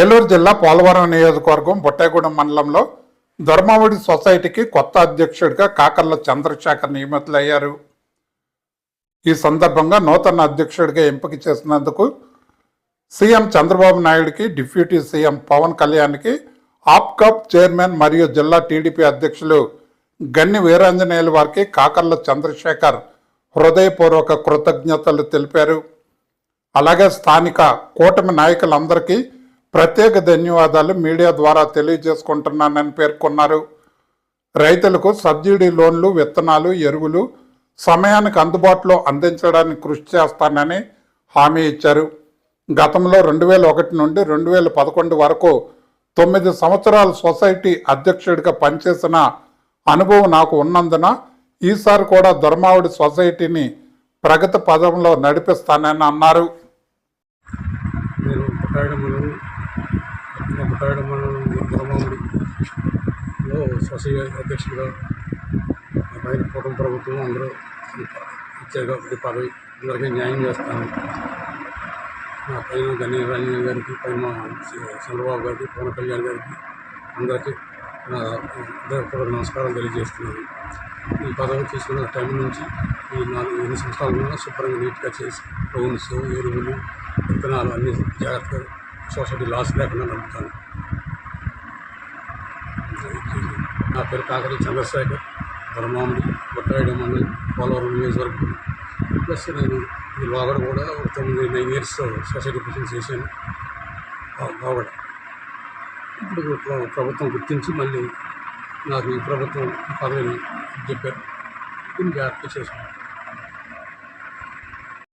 ఏలూరు జిల్లా పోలవరం నియోజకవర్గం బొట్టేగూడెం మండలంలో ధర్మావడి సొసైటీకి కొత్త అధ్యక్షుడిగా కాకర్ల చంద్రశేఖర్ నియమితులయ్యారు. ఈ సందర్భంగా నూతన అధ్యక్షుడిగా ఎంపిక చేసినందుకు సీఎం చంద్రబాబు నాయుడికి డిప్యూటీ సీఎం పవన్ కళ్యాణ్కి ఆప్కాప్ చైర్మన్ మరియు జిల్లా టీడీపీ అధ్యక్షులు గన్ని వీరాంజనేయుల వారికి కాకర్ల చంద్రశేఖర్ హృదయపూర్వక కృతజ్ఞతలు తెలిపారు. అలాగే స్థానిక కూటమి నాయకులందరికీ ప్రత్యేక ధన్యవాదాలు మీడియా ద్వారా తెలియజేసుకుంటున్నానని పేర్కొన్నారు. రైతులకు సబ్సిడీ లోన్లు విత్తనాలు ఎరువులు సమయానికి అందుబాటులో అందించడానికి కృషి చేస్తానని హామీ ఇచ్చారు. గతంలో రెండు వేల ఒకటి నుండి రెండు వేల పదకొండు వరకు తొమ్మిది సంవత్సరాల సొసైటీ అధ్యక్షుడిగా పనిచేసిన అనుభవం నాకు ఉన్నందున ఈసారి కూడా ధర్మావుడి సొసైటీని ప్రగతి పదంలో నడిపిస్తానని అన్నారు. ఉంటాడు మన మనం పుట్టాడు అధ్యక్షుడిగా నా పైన కుటుంబ ప్రభుత్వం అందరూ ఇచ్చారు కాబట్టి పదవి. అందరికీ న్యాయం చేస్తాను. నా పైన గణేష్ రంజన్ గారికి పైన మా చంద్రబాబు గారికి పవన్ కళ్యాణ్ గారికి అందరికీ నా హృదయపూర్వక నమస్కారం తెలియజేస్తున్నాను. ఈ పదవి తీసుకున్న టైం నుంచి ఈ నాలుగు ఎన్ని సంవత్సరాలు శుభ్రంగా నీట్గా చేసి లోన్స్ ఎరువులు విత్తనాలు అన్ని జాగ్రత్తగా సొసైటీ లాస్ లేకుండా నడుపుతాను. నా పేరు కాకరి చంద్రశేఖర్ ధర్మాముడి బొట్టాయిడ మండలి పోలవరం నియోజకవర్గం. ప్లస్ నేను ఈ లోగడ కూడా ఒక తొమ్మిది నైన్ ఇయర్స్ సొసైటీ ప్రెసిడెంట్ చేశాను. లోగడ. ఇప్పుడు ప్రభుత్వం గుర్తించి మళ్ళీ నాకు ఈ ప్రభుత్వం పదవిని చెప్పారు. దీన్ని జాగ్రత్త చేసుకున్నాను